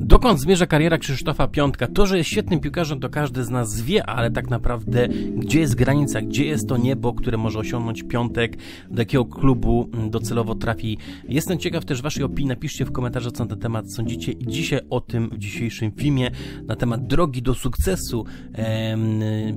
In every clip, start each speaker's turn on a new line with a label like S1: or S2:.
S1: Dokąd zmierza kariera Krzysztofa Piątka? To, że jest świetnym piłkarzem, to każdy z nas wie, ale tak naprawdę gdzie jest granica, gdzie jest to niebo, które może osiągnąć Piątek, do jakiego klubu docelowo trafi. Jestem ciekaw też Waszej opinii, napiszcie w komentarzach, co na ten temat sądzicie i dzisiaj o tym w dzisiejszym filmie, na temat drogi do sukcesu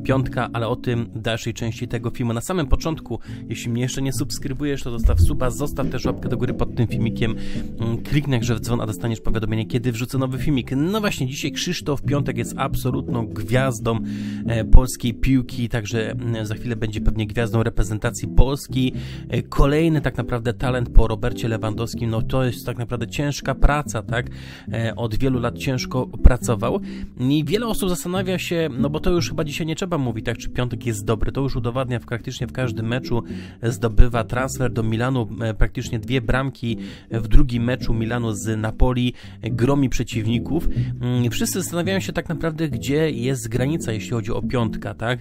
S1: Piątka, ale o tym w dalszej części tego filmu. Na samym początku, jeśli mnie jeszcze nie subskrybujesz, to zostaw suba, zostaw też łapkę do góry pod tym filmikiem, mm, kliknij grze w dzwon, a dostaniesz powiadomienie, kiedy wrzucę nowy filmik. No właśnie, dzisiaj Krzysztof Piątek jest absolutną gwiazdą e, polskiej piłki, także mm, za chwilę będzie pewnie gwiazdą reprezentacji Polski. E, kolejny tak naprawdę talent po Robercie Lewandowskim, no to jest tak naprawdę ciężka praca, tak? E, od wielu lat ciężko pracował i wiele osób zastanawia się, no bo to już chyba dzisiaj nie trzeba mówić, tak, czy Piątek jest dobry, to już udowadnia w praktycznie w każdym meczu, zdobywa transfer do Milanu, praktycznie dwie bramki w drugim meczu Milanu z Napoli, gromi przeciwników. Mm, wszyscy zastanawiają się tak naprawdę, gdzie jest granica, jeśli chodzi o piątka, tak?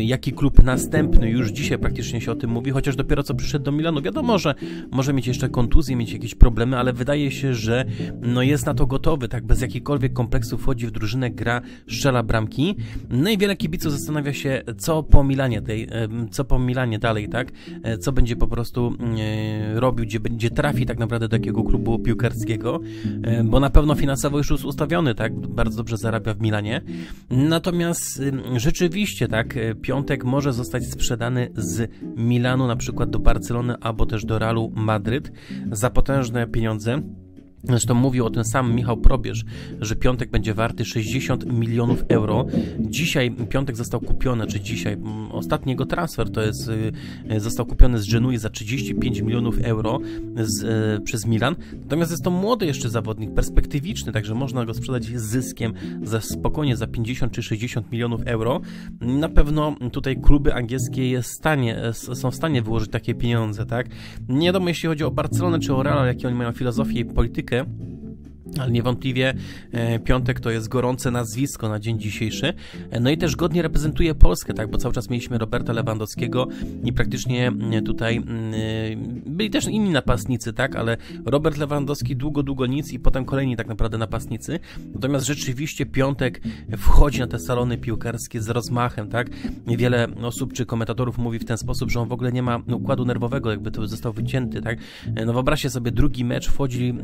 S1: Jaki klub następny, już dzisiaj praktycznie się o tym mówi, chociaż dopiero co przyszedł do Milanu. Wiadomo, że może mieć jeszcze kontuzję, mieć jakieś problemy, ale wydaje się, że no jest na to gotowy, tak? Bez jakichkolwiek kompleksów wchodzi w drużynę, gra, strzela bramki. No i wiele kibiców zastanawia się, co po Milanie tej, co po Milanie dalej, tak? E, co będzie po prostu e, robił, gdzie będzie trafi tak naprawdę do jakiego klubu piłkarskiego, e, bo na pewno finansowo już ustawiony, tak, bardzo dobrze zarabia w Milanie. Natomiast rzeczywiście, tak, Piątek może zostać sprzedany z Milanu na przykład do Barcelony albo też do Realu Madryt za potężne pieniądze. Zresztą mówił o tym sam Michał Probierz, że Piątek będzie warty 60 milionów euro. Dzisiaj Piątek został kupiony, czy dzisiaj ostatni jego transfer to jest, y, został kupiony z Genui za 35 milionów euro z, y, przez Milan. Natomiast jest to młody jeszcze zawodnik, perspektywiczny, także można go sprzedać z zyskiem za spokojnie za 50 czy 60 milionów euro. Na pewno tutaj kluby angielskie jest stanie, są w stanie wyłożyć takie pieniądze, tak? Nie wiadomo jeśli chodzi o Barcelonę czy o Real, jakie oni mają filozofię i politykę, Okay. Ale niewątpliwie e, Piątek to jest gorące nazwisko na dzień dzisiejszy. E, no i też godnie reprezentuje Polskę, tak, bo cały czas mieliśmy Roberta Lewandowskiego i praktycznie tutaj byli też inni napastnicy, tak, ale Robert Lewandowski długo, długo nic i potem kolejni tak naprawdę napastnicy. Natomiast rzeczywiście Piątek wchodzi na te salony piłkarskie z rozmachem, tak. Wiele osób czy komentatorów mówi w ten sposób, że on w ogóle nie ma układu nerwowego, jakby to został wycięty, tak. E, no wyobraźcie sobie, drugi mecz wchodzi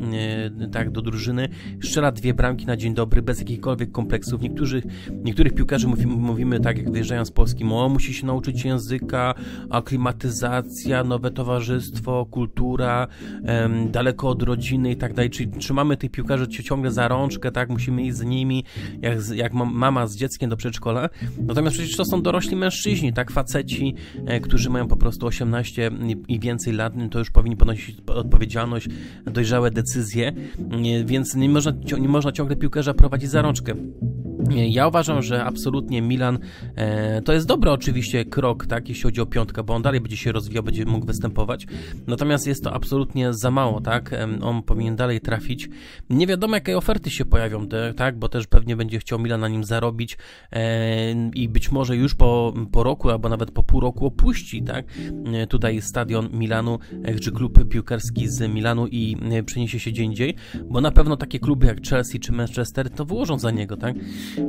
S1: tak do drużyny, strzela dwie bramki na dzień dobry, bez jakichkolwiek kompleksów. Niektórzy, niektórych piłkarzy mówimy, mówimy tak, jak wyjeżdżają z Polski, o, musi się nauczyć języka, aklimatyzacja, nowe towarzystwo, kultura, em, daleko od rodziny i tak dalej. Czyli trzymamy tych piłkarzy ciągle za rączkę, tak, musimy iść z nimi, jak, jak mama z dzieckiem do przedszkola. Natomiast przecież to są dorośli mężczyźni, tak, faceci, e, którzy mają po prostu 18 i więcej lat, to już powinni ponosić odpowiedzialność, dojrzałe decyzje, więc nie można, nie można ciągle piłkarza prowadzić za rączkę. Ja uważam, że absolutnie Milan e, to jest dobry oczywiście krok, tak, jeśli chodzi o piątkę, bo on dalej będzie się rozwijał, będzie mógł występować. Natomiast jest to absolutnie za mało, tak? E, on powinien dalej trafić. Nie wiadomo, jakie oferty się pojawią, tak, bo też pewnie będzie chciał Milan na nim zarobić e, i być może już po, po roku, albo nawet po pół roku opuści, tak? E, tutaj stadion Milanu, e, czy klub piłkarski z Milanu i e, przeniesie się gdzie indziej, bo na pewno takie kluby jak Chelsea czy Manchester to wyłożą za niego, tak?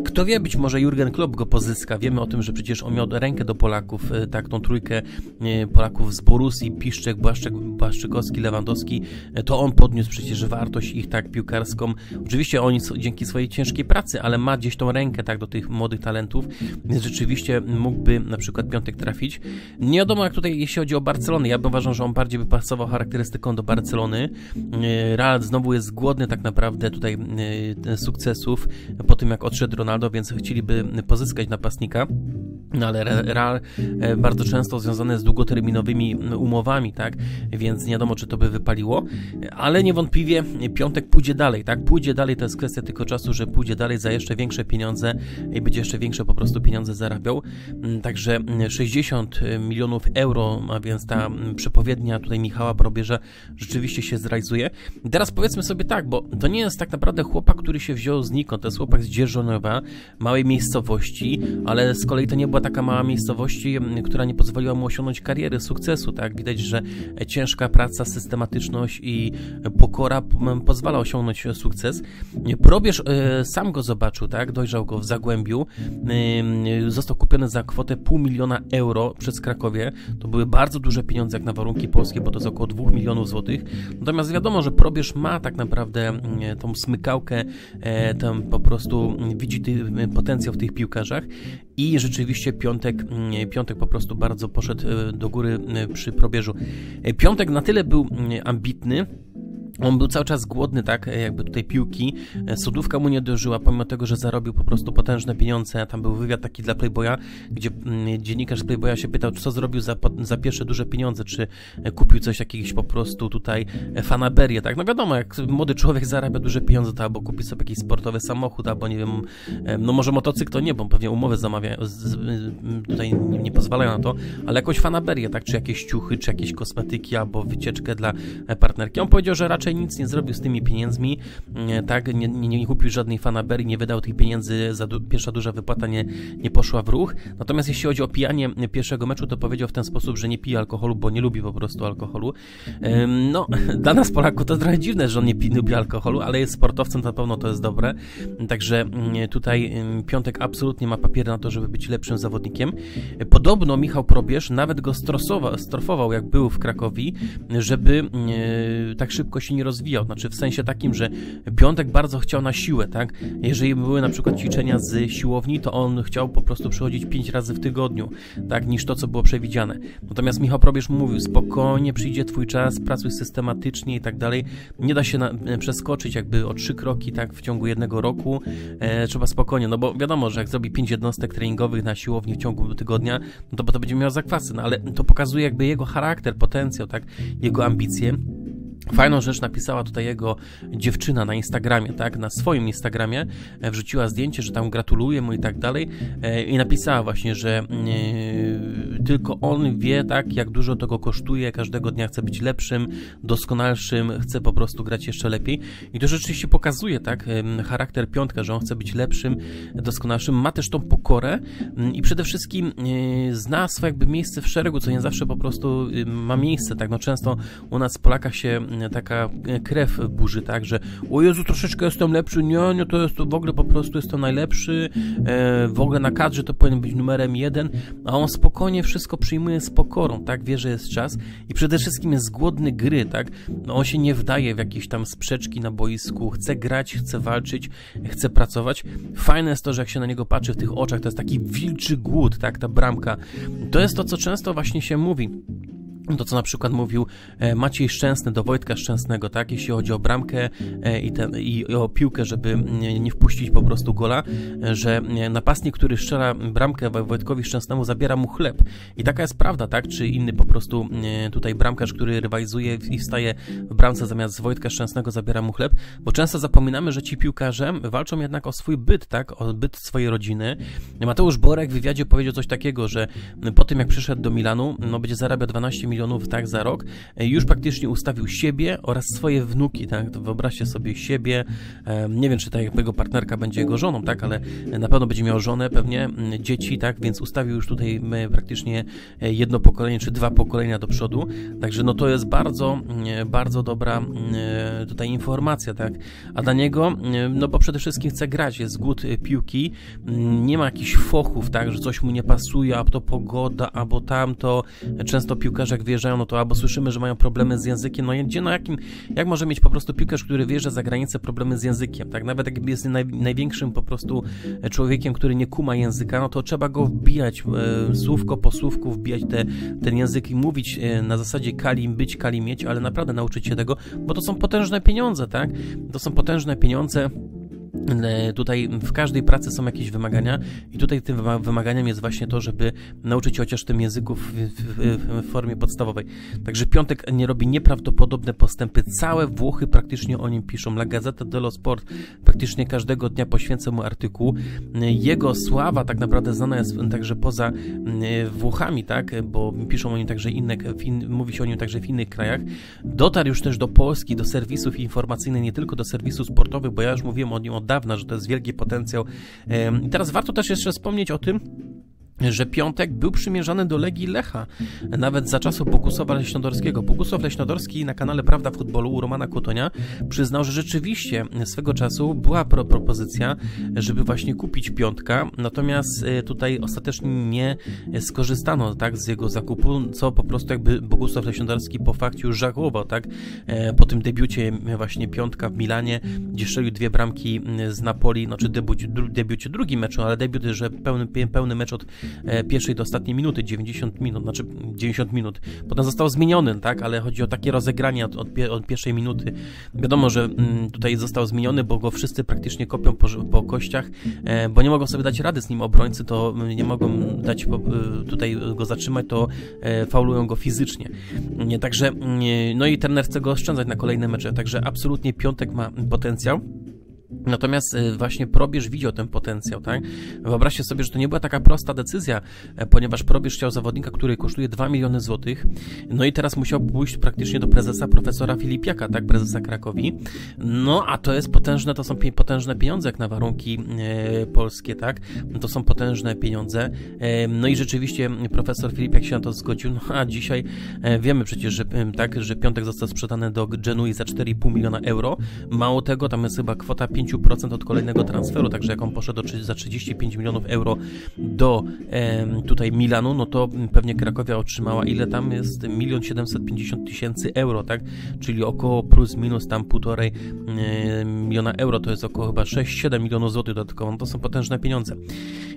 S1: Kto wie, być może Jurgen Klopp go pozyska. Wiemy o tym, że przecież on miał rękę do Polaków, e, tak, tą trójkę e, Polaków z Borussii, Piszczek, Błaszczyk, Błaszczykowski, Lewandowski. E, to on podniósł przecież wartość ich tak piłkarską. Oczywiście oni dzięki swojej ciężkiej pracy, ale ma gdzieś tą rękę tak do tych młodych talentów, więc rzeczywiście mógłby na przykład piątek trafić. Nie wiadomo jak tutaj, jeśli chodzi o Barcelonę, ja bym uważał, że on bardziej by pasował charakterystyką do Barcelony. Real znowu jest głodny tak naprawdę tutaj sukcesów po tym jak odszedł Ronaldo, więc chcieliby pozyskać napastnika. No ale Real e, bardzo często związane z długoterminowymi umowami, tak? Więc nie wiadomo, czy to by wypaliło, ale niewątpliwie piątek pójdzie dalej, tak? Pójdzie dalej, to jest kwestia tylko czasu, że pójdzie dalej za jeszcze większe pieniądze i będzie jeszcze większe po prostu pieniądze zarabiał. Mm, także 60 milionów euro, a więc ta przepowiednia tutaj Michała Probierza rzeczywiście się zrealizuje. Teraz powiedzmy sobie tak, bo to nie jest tak naprawdę chłopak, który się wziął znikąd, to jest chłopak z Dzierżonowa, małej miejscowości, ale z kolei to nie była taka mała miejscowości, która nie pozwoliła mu osiągnąć kariery, sukcesu, tak? Widać, że ciężka praca, systematyczność i pokora pozwala osiągnąć sukces. Probierz sam go zobaczył, tak? Dojrzał go w Zagłębiu. Został kupiony za kwotę pół miliona euro przez Krakowie. To były bardzo duże pieniądze jak na warunki polskie, bo to jest około 2 milionów złotych. Natomiast wiadomo, że probierz ma tak naprawdę tą smykałkę, tam po prostu widzi potencjał w tych piłkarzach i rzeczywiście Piątek, Piątek po prostu bardzo poszedł do góry przy probierzu. Piątek na tyle był ambitny, on był cały czas głodny, tak, jakby tutaj piłki. Sodówka mu nie dożyła, pomimo tego, że zarobił po prostu potężne pieniądze. Tam był wywiad taki dla Playboya, gdzie mm, dziennikarz Playboya się pytał, co zrobił za, za pierwsze duże pieniądze, czy kupił coś jakiegoś po prostu tutaj fanaberię, tak. No wiadomo, jak młody człowiek zarabia duże pieniądze, to albo kupi sobie jakiś sportowy samochód, albo nie wiem, no może motocykl to nie, bo pewnie umowy zamawiają, tutaj nie pozwalają na to, ale jakąś fanaberię, tak, czy jakieś ciuchy, czy jakieś kosmetyki, albo wycieczkę dla partnerki. On powiedział, że raczej raczej nic nie zrobił z tymi pieniędzmi, tak, nie, nie, nie kupił żadnej fanaberii, nie wydał tych pieniędzy, du pierwsza duża wypłata nie, nie poszła w ruch. Natomiast jeśli chodzi o pijanie pierwszego meczu, to powiedział w ten sposób, że nie pije alkoholu, bo nie lubi po prostu alkoholu. No, dla nas Polaków to trochę dziwne, że on nie lubi alkoholu, ale jest sportowcem, to na pewno to jest dobre. Także tutaj Piątek absolutnie ma papiery na to, żeby być lepszym zawodnikiem. Podobno Michał Probierz nawet go strosował, strofował, jak był w Krakowi, żeby tak szybko się nie rozwijał. Znaczy w sensie takim, że Piątek bardzo chciał na siłę, tak? Jeżeli były na przykład ćwiczenia z siłowni, to on chciał po prostu przychodzić pięć razy w tygodniu, tak? Niż to, co było przewidziane. Natomiast Michał Probierz mówił, spokojnie przyjdzie twój czas, pracuj systematycznie i tak dalej. Nie da się na, e, przeskoczyć jakby o trzy kroki, tak? W ciągu jednego roku. E, trzeba spokojnie, no bo wiadomo, że jak zrobi pięć jednostek treningowych na siłowni w ciągu tygodnia, no to, to będzie miał zakwasy, no ale to pokazuje jakby jego charakter, potencjał, tak? Jego ambicje. Fajną rzecz napisała tutaj jego dziewczyna na Instagramie, tak, na swoim Instagramie, e, wrzuciła zdjęcie, że tam gratuluje mu i tak dalej e, i napisała właśnie, że e, tylko on wie, tak, jak dużo tego kosztuje, każdego dnia chce być lepszym, doskonalszym, chce po prostu grać jeszcze lepiej. I to rzeczywiście pokazuje, tak, charakter piątka, że on chce być lepszym, doskonalszym, ma też tą pokorę i przede wszystkim zna swoje jakby miejsce w szeregu, co nie zawsze po prostu ma miejsce, tak, no często u nas w Polakach się taka krew burzy, tak, że o Jezu, troszeczkę jestem lepszy, nie, nie, to jest w ogóle po prostu jestem najlepszy, e, w ogóle na kadrze to powinien być numerem jeden, a on spokojnie wszystko przyjmuje z pokorą, tak, wie, że jest czas. I przede wszystkim jest głodny gry, tak, no on się nie wdaje w jakieś tam sprzeczki na boisku, chce grać, chce walczyć, chce pracować. Fajne jest to, że jak się na niego patrzy w tych oczach, to jest taki wilczy głód, tak, ta bramka. To jest to, co często właśnie się mówi to, co na przykład mówił e, Maciej Szczęsny do Wojtka Szczęsnego, tak, jeśli chodzi o bramkę e, i, ten, i o piłkę, żeby nie wpuścić po prostu gola, e, że napastnik, który strzela bramkę Wojtkowi Szczęsnemu, zabiera mu chleb. I taka jest prawda, tak, czy inny po prostu tutaj bramkarz, który rywalizuje i wstaje w bramce zamiast Wojtka Szczęsnego, zabiera mu chleb, bo często zapominamy, że ci piłkarze walczą jednak o swój byt, tak, o byt swojej rodziny. Mateusz Borek w wywiadzie powiedział coś takiego, że po tym, jak przyszedł do Milanu, no będzie zarabiał 12 milionów milionów tak za rok, e, już praktycznie ustawił siebie oraz swoje wnuki, tak? To wyobraźcie sobie siebie, nie wiem, czy ta jego partnerka będzie jego żoną, tak? Ale na pewno będzie miał żonę, pewnie dzieci, tak? Więc ustawił już tutaj praktycznie e, jedno pokolenie, czy dwa pokolenia do przodu, także no to jest bardzo, bardzo dobra e, tutaj informacja, tak? A dla niego, no bo przede wszystkim chce grać, jest głód piłki, nie ma jakichś fochów, tak? Że coś mu nie pasuje, a to pogoda, albo tamto, często piłkarze jak wyjeżdżają, no to albo słyszymy, że mają problemy z językiem, no gdzie, no jakim, jak może mieć po prostu piłkarz, który wyjeżdża za granicę, problemy z językiem, tak? Nawet jak jest naj, największym po prostu człowiekiem, który nie kuma języka, no to trzeba go wbijać e, słówko po słówku, wbijać te, ten język i mówić e, na zasadzie kali być, kali mieć, ale naprawdę nauczyć się tego, bo to są potężne pieniądze, tak? To są potężne pieniądze, E, tutaj w każdej pracy są jakieś wymagania i tutaj tym wymaganiem jest właśnie to, żeby nauczyć się chociaż tym języków w, w, w, formie podstawowej. Także Piątek nie robi nieprawdopodobne postępy. Całe Włochy praktycznie o nim piszą. La Gazzetta dello Sport praktycznie każdego dnia poświęca mu artykuł. Jego sława tak naprawdę znana jest także poza Włochami, tak, bo piszą o nim także inne, in, mówi się o nim także w innych krajach. Dotarł już też do Polski, do serwisów informacyjnych, nie tylko do serwisów sportowych, bo ja już mówiłem o nim od dawna, że to jest wielki potencjał. I teraz warto też jeszcze wspomnieć o tym, że Piątek był przymierzany do Legii Lecha, nawet za czasów Bogusława Leśnodorskiego. Bogusław Leśnodorski na kanale Prawda Futbolu u Romana Kotonia przyznał, że rzeczywiście swego czasu była pro propozycja, żeby właśnie kupić Piątka, natomiast e, tutaj ostatecznie nie skorzystano tak, z jego zakupu, co po prostu jakby Bogusław Leśnodorski po fakcie już żałował, tak, e, po tym debiucie właśnie Piątka w Milanie, gdzie strzelił dwie bramki z Napoli, znaczy debiucie, debiucie drugim meczu, ale debiut, że pełny, pełny mecz od pierwszej do ostatniej minuty, 90 minut, znaczy 90 minut. Potem został zmieniony, tak, ale chodzi o takie rozegranie od, od, od pierwszej minuty. Wiadomo, że mm, tutaj został zmieniony, bo go wszyscy praktycznie kopią po, po kościach, e, bo nie mogą sobie dać rady z nim obrońcy, to nie mogą dać e, tutaj go zatrzymać, to faulują go fizycznie. Także, no i trener chce go oszczędzać na kolejne mecze, także absolutnie piątek ma potencjał. Natomiast y, właśnie Probierz widział ten potencjał, tak? Wyobraźcie sobie, że to nie była taka prosta decyzja, e, ponieważ Probierz chciał zawodnika, który kosztuje 2 miliony złotych, no i teraz musiał pójść praktycznie do prezesa profesora Filipiaka, tak? Prezesa Krakowi. No, a to jest potężne, to są potężne pieniądze jak na warunki e, polskie, tak? To są potężne pieniądze. E, no i rzeczywiście profesor Filipiak się na to zgodził, no a dzisiaj e, wiemy przecież, że tak, że Piątek został sprzedany do Genui za 4,5 miliona euro. Mało tego, tam jest chyba kwota 5% od kolejnego transferu, także jak on poszedł za 35 milionów euro do e, tutaj Milanu, no to pewnie Krakowia otrzymała ile tam jest? 1 750 tysięcy euro, tak? Czyli około plus minus tam półtorej e, miliona euro, to jest około chyba 6-7 milionów złotych dodatkowo, no to są potężne pieniądze.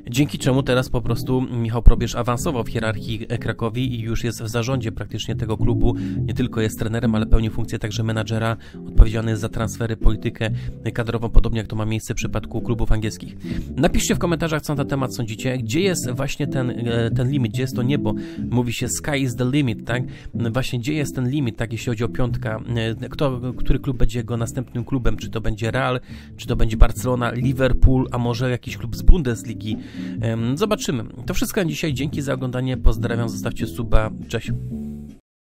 S1: Dzięki czemu teraz po prostu Michał Probierz awansował w hierarchii Krakowi i już jest w zarządzie praktycznie tego klubu, nie tylko jest trenerem, ale pełni funkcję także menadżera, odpowiedzialny za transfery, politykę kadrową, podobnie jak to ma miejsce w przypadku klubów angielskich. Napiszcie w komentarzach, co na ten temat sądzicie, gdzie jest właśnie ten, e, ten limit, gdzie jest to niebo. Mówi się sky is the limit, tak? Właśnie gdzie jest ten limit, tak, jeśli chodzi o piątka, e, kto, który klub będzie jego następnym klubem, czy to będzie Real, czy to będzie Barcelona, Liverpool, a może jakiś klub z Bundesligi. Zobaczymy. To wszystko na dzisiaj, dzięki za oglądanie, pozdrawiam, zostawcie suba, cześć.